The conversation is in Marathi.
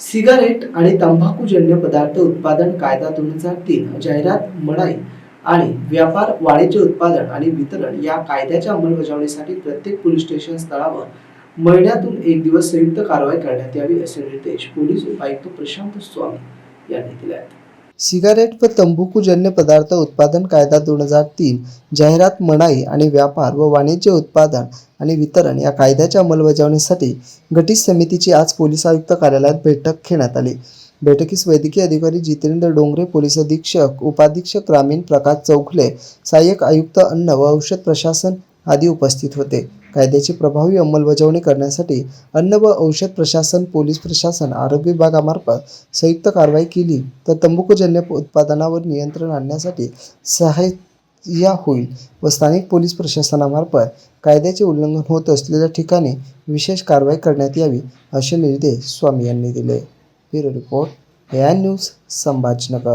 सिगारेट आणि तंबाखूजन्य पदार्थ उत्पादन कायदा दोन हजार तीन जाहिरात मनाई आणि व्यापार वाणिज्य उत्पादन आणि वितरण या कायद्याच्या अंमलबजावणीसाठी प्रत्येक पोलीस स्टेशन स्थळावर महिन्यातून एक दिवस संयुक्त कारवाई करण्यात यावी असे निर्देश पोलीस उपायुक्त प्रशांत स्वामी यांनी दिले आहेत. सिगारेट व तंबाखूजन्य पदार्थ उत्पादन कायदा दोन हजार तीन जाहिरात मनाई आणि व्यापार व वाणिज्य उत्पादन आणि वितरण या कायद्याच्या अंमलबजावणीसाठी गटित समितीची आज पोलीस आयुक्त कार्यालयात बैठक घेण्यात आली. बैठकीस वैद्यकीय अधिकारी जितेंद्र डोंगरे पोलीस अधीक्षक उपाधीक्षक ग्रामीण प्रकाश चौखले सहाय्यक आयुक्त अन्न व औषध प्रशासन आदी उपस्थित होते. कायद्याची प्रभावी अंमलबजावणी करण्यासाठी अन्न व औषध प्रशासन पोलीस प्रशासन आरोग्य विभागामार्फत संयुक्त कारवाई केली तर तंबाखूजन्य उत्पादनावर नियंत्रण आणण्यासाठी सहाय्य होईल व स्थानिक पोलीस प्रशासनामार्फत कायद्याचे उल्लंघन होत असलेल्या ठिकाणी विशेष कारवाई करण्यात यावी असे निर्देश स्वामी यांनी दिले. Bureau report AI news Sambhajinagar.